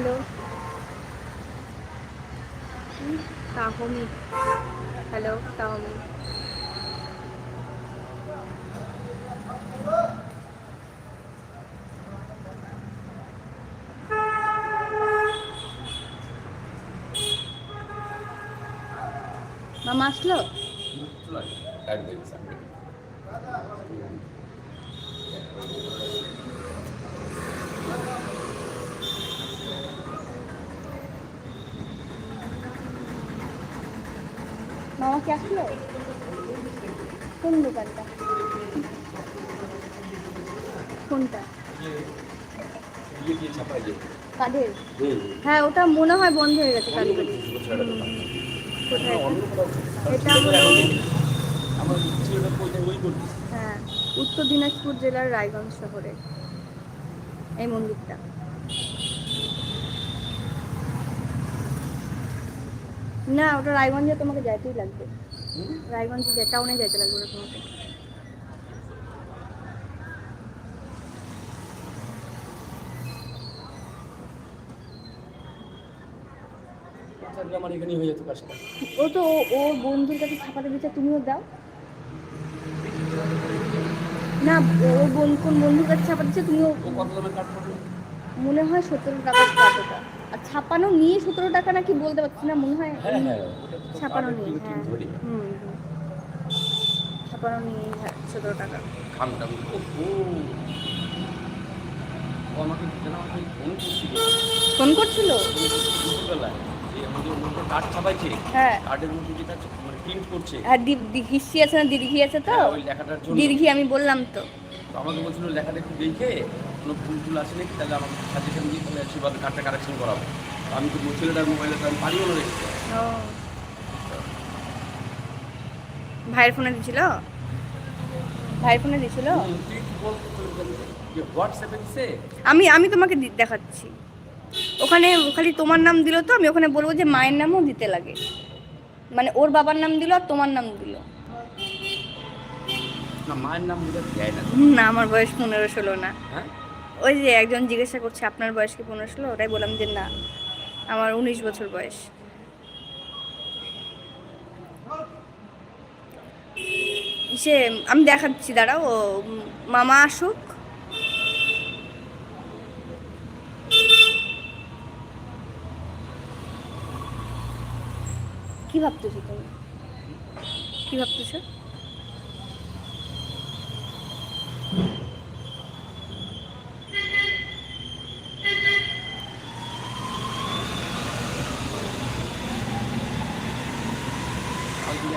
Hello. Tahmi. Hello Tahmi. মামা আসলো? মামা কি আসলো? কোন দোকানটা? কোনটা? কাঠের হ্যাঁ ওটা মনে হয় বন্ধ হয়ে গেছে এটা হলো হ্যাঁ উত্তর দিনাজপুর জেলার রায়গঞ্জ শহরে। এই মন্দিরটা। না ওটা রায়গঞ্জে তোমাকে যাইতেই লাগবে? রায়গঞ্জে যাই টাউনে যাইতে লাগবে ওটা তোমাকে। আমার এখানেই হয়ে যেত কাজটা ও তো ও- ওর বন্ধুর কাছে ছাপাতে দিচ্ছে তুমিও দাও। না ওর কোন বন্ধুর কাছে ছাপা দিচ্ছে তুমিও কত দামে কাট করবে মনে হয় সতেরো টাকা আর ছাপানো নিয়ে সতেরো টাকা নাকি বলতে পারছি না মনে হয় হ্যাঁ হ্যাঁ তো ছাপানো নিয়ে হ্যাঁ। হুম। ছাপানো নিয়ে হ্যাঁ, সতেরো টাকা। ফোন করছিল। কার্ড ছাপাইছে। হ্যাঁ। কার্ডের মধ্যে যেটা মানে প্রিন্ট করছে। আর হিস্ট্রি আছে না দীর্ঘি আছে তো? হ্যাঁ, ওই লেখাটার জন্য। দীর্ঘি আমি বললাম তো? তো আমাকে বলছিল লেখাটা একটু দেখে কোনো ভুল টুল আছে নাকি তাহলে আমাকে সাজেশন দিয়ে তাহলে সেভাবে কার্ডটা কারেকশন করাবো। আমি তো ছেলেটার মোবাইলে তো আমি পারিও না রেখেছি ভাইয়ের ফোনে দিছিল? ভাইয়ের ফোনে দিছিল? আমি আমি তোমাকে দেখাচ্ছি। ওখানে খালি তোমার নাম দিল তো আমি ওখানে বলব যে মায়ের নামও দিতে লাগে। মানে ওর বাবার নাম দিল আর তোমার নাম দিল। না মায়ের নাম দিলে দেয় না। না আমার বয়স পনেরো ষোলো না। হ্যাঁ? ওই যে একজন জিজ্ঞাসা করছে, আপনার বয়স কি পনেরো ষোলো? ওটাই বললাম যে, না, আমার উনিশ বছর বয়স। সে, আমি দেখাচ্ছি, দাঁড়াও মামা আসুক। কি ভাবতেছো তুমি? কি ভাবতেছো?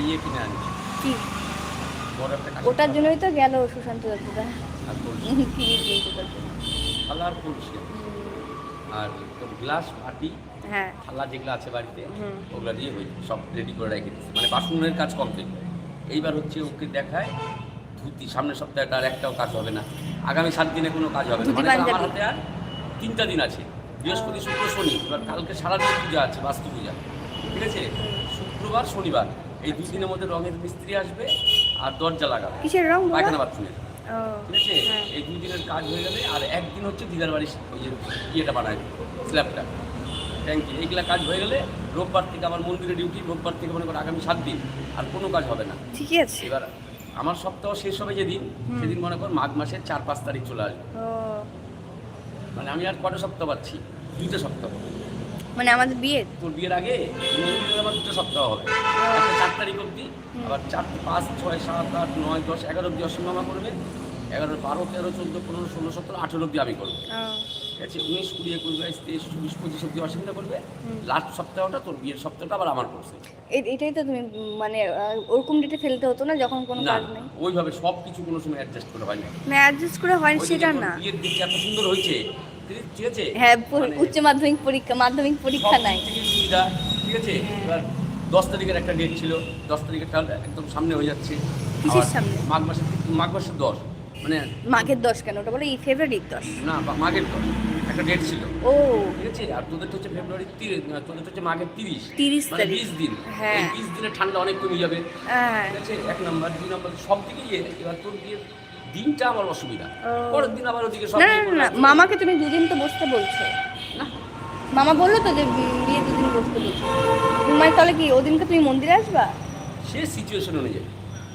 ইয়ে কিনে আনছি কি? ওটার জন্যই তো গেল সুশান্ত দত্তদা আর কলসি। আর তোর গ্লাস বাটি হ্যাঁ। থালা যেগুলো আছে বাড়িতে। ওগুলো দিয়ে ওই সব রেডি করে রেখে দিচ্ছি মানে বাসনের কাজ কমপ্লিট এইবার হচ্ছে ওকে দেখায় ধুতি। সামনের সপ্তাহে তার একটাও কাজ হবে না। আগামী সাত দিনে কোনো কাজ হবে না। মানে আমার হাতে আর তিনটা দিন আছে। বৃহস্পতি শুক্র শনি। এবার কালকে সারাদিন পূজা আছে বাস্তু পূজা। ঠিক আছে? শুক্রবার শনিবার। এই দুই দিনের মধ্যে রঙের মিস্ত্রি আসবে আর দরজা লাগাবে। কিসের রং? পায়খানা বাথরুমের ঠিক আছে? হ্যাঁ। এই দুই দিনের কাজ হয়ে গেলে আর একদিন হচ্ছে দিদার বাড়ির ওই যে ইয়েটা বানায় স্ল্যাবটা ট্যাঙ্কি এইগুলা কাজ হয়ে গেলে রোববার থেকে আমার মন্দিরে ডিউটি রোববার থেকে মনে করো আগামী সাত দিন আর কোনো কাজ হবে না। ঠিকই আছে। এবার আমার সপ্তাহ শেষ হবে যেদিন সেদিন মনে কর মাঘ মাসের চার পাঁচ তারিখ চলে আসবে। মানে আমি আর কটা সপ্তাহ পাচ্ছি দুইটা সপ্তাহ। মানে আমাদের বিয়ে তোর বিয়ের আগে আমার দুটো সপ্তাহ হবে। চার তারিখ অবধি আবার চার পাঁচ ছয় সাত আট নয় দশ এগারো অবধি অসীমামা করবে। এগারো বারো তেরো চোদ্দ পনেরো ষোলো সতেরো আঠেরো অব্দি আমি করব। ঠিক আছে? উনিশ কুড়ি একুশ বাইশ তেইশ চব্বিশ পঁচিশ অব্দি অসুবিধা করবে। লাস্ট সপ্তাহটা তোর বিয়ের সপ্তাহটা আবার আমার করছে। এটাই তো তুমি মানে ওরকম ডেটে ফেলতে হতো না যখন কোনো কাজ নেই? ওইভাবে সব কিছু কোনো সময় অ্যাডজাস্ট করে হয় না অ্যাডজাস্ট করে ওই সেটা না। বিয়ের দিকটা এত সুন্দর হয়েছে ঠিক আছে? হ্যাঁ মানে উচ্চ মাধ্যমিক পরীক্ষা মাধ্যমিক পরীক্ষা নাই। ঠিক আছে? এবার দশ তারিখের একটা ডেট ছিল। দশ তারিখের তাহলে একদম সামনে হয়ে যাচ্ছে। সামনে? মাঘ মাসের মাঘ মাসের দশ। মানে মাঘের দশ কেন? ওটা বলে এই ফেব্রুয়ারির দশ। না মাঘের দশ। একটা ডেট ছিল। ও। ঠিক আছে? আর তোদের হচ্ছে ফেব্রুয়ারি তিরিশ তোদের হচ্ছে মাঘের তিরিশ। 30 মানে বিশ দিন। হ্যাঁ। বিশ দিনে ঠান্ডা অনেক কমে যাবে। হ্যাঁ। ঠিক আছে? এক নম্বর। দুই নম্বর। সব দিকে ইয়ে এবার তোর বিয়ের দিনটা আমার অসুবিধা। পরের দিন আবার ওদিকে সব না না। মামাকে তুমি দুদিন তো বসতে বলছো। না। মামা বলল তো যে বিয়ে দুদিন বসতে বলছো। মানে তাহলে কি ওদিনকে তুমি মন্দিরে আসবা? সে সিচুয়েশন অনুযায়ী।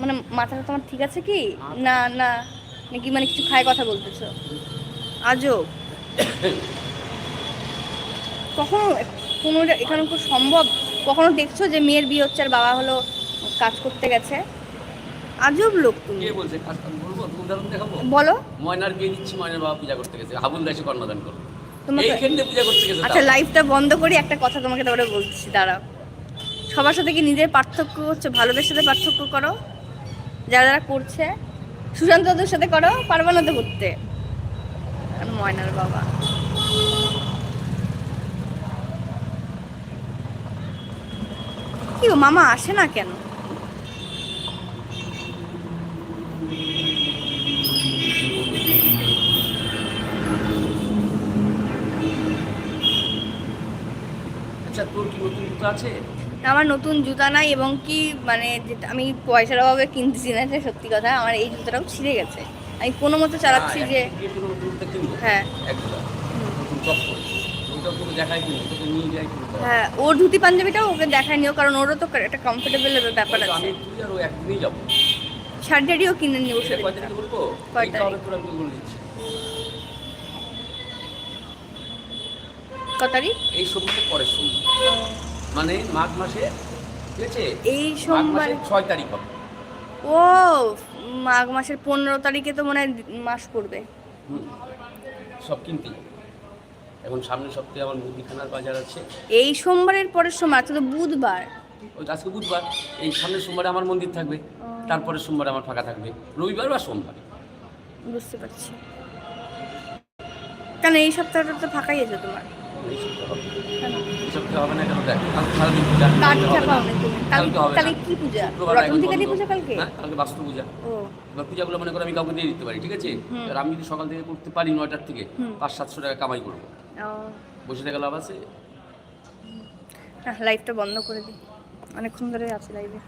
মানে মাথাটা তোমার ঠিক আছে কি? না না নাকি মানে কিছু খায় কথা বলতেছো? আজও? কখনো কোনো এখানে খুব সম্ভব? কখনো দেখছ যে মেয়ের বিয়ে হচ্ছে আর বাবা হলো কাজ করতে গেছে? আজব লোক তুমি। কে বলছে কাজ উদাহরণ দেখাবো বলো। ময়নার বিয়ে দিচ্ছি ময়নার বাবা পূজা করতে গেছে। হাবুল দাসে কর্মদান করো। তোমাকে এইখানে পূজা করতে গেছে আচ্ছা। লাইফটা বন্ধ করি একটা কথা তোমাকে তারপরে বলছি দাঁড়াও সবার সাথে কি নিজের পার্থক্য হচ্ছে? ভালোদের সাথে পার্থক্য করো। যারা যারা করছে সুশান্ত দাদুর সাথে করো পারবে না তো করতে ময়নার বাবা। কি মামা আসে না কেন? আচ্ছা তোর কি নতুন জুতো আছে? আমার নতুন জুতা নাই এবং কি মানে আমি পয়সার অভাবে কিনতেছি না এটা সত্যি কথা। আমার এই জুতাটাও ছিঁড়ে গেছে। আমি কোনো মতো চালাচ্ছি যে হ্যাঁ। যাই কিনবো। হ্যাঁ ওর ধুতি পাঞ্জাবিটাও ওকে দেখায় নিও কারণ ওরও তো একটা কমফোর্টেবল ব্যাপার আছে। শার্ট কিনে নিও এটা কয় তারিখে বলব কয় এইটা হবে তোর আমি বলে দিচ্ছি কত তারিখ? এই সোমবারের পরের সোমবার। মানে মাঘ মাসে ঠিক আছে? এই সোমবার ছয় তারিখ হবে। ও মাঘ মাসের পনেরো তারিখে তো মনে হয় মাস পড়বে। সব কিনতেই হবে। এখন সামনের সপ্তাহে আমার মুদিখানার বাজার আছে। এই সোমবারের পরের সোমবার আজকে তো বুধবার। ওই আজকে বুধবার। এই সামনের সোমবারে আমার মন্দির থাকবে। তারপরে সোমবারে আমার ফাঁকা থাকবে। রবিবার বা সোমবার? বুঝতে পারছি। কেন এই সপ্তাহটা তো ফাঁকাই আছে তোমার? এই সপ্তাহে হবে? এই সপ্তাহে হবে না কেন? দেখ কালকে পূজা? কালকে কি কালকে? কালকে বাস্তু এবার পূজাগুলো মনে করো আমি কাউকে দিয়ে দিতে পারি ঠিক আছে? এবার আমি যদি সকাল থেকে করতে পারি নয়টার থেকে পাঁচ সাতশো টাকা কামাই করব। বসে থাকা লাভ আছে? লাইভটা বন্ধ করে দিই। অনেকক্ষণ ধরে আছি লাইভে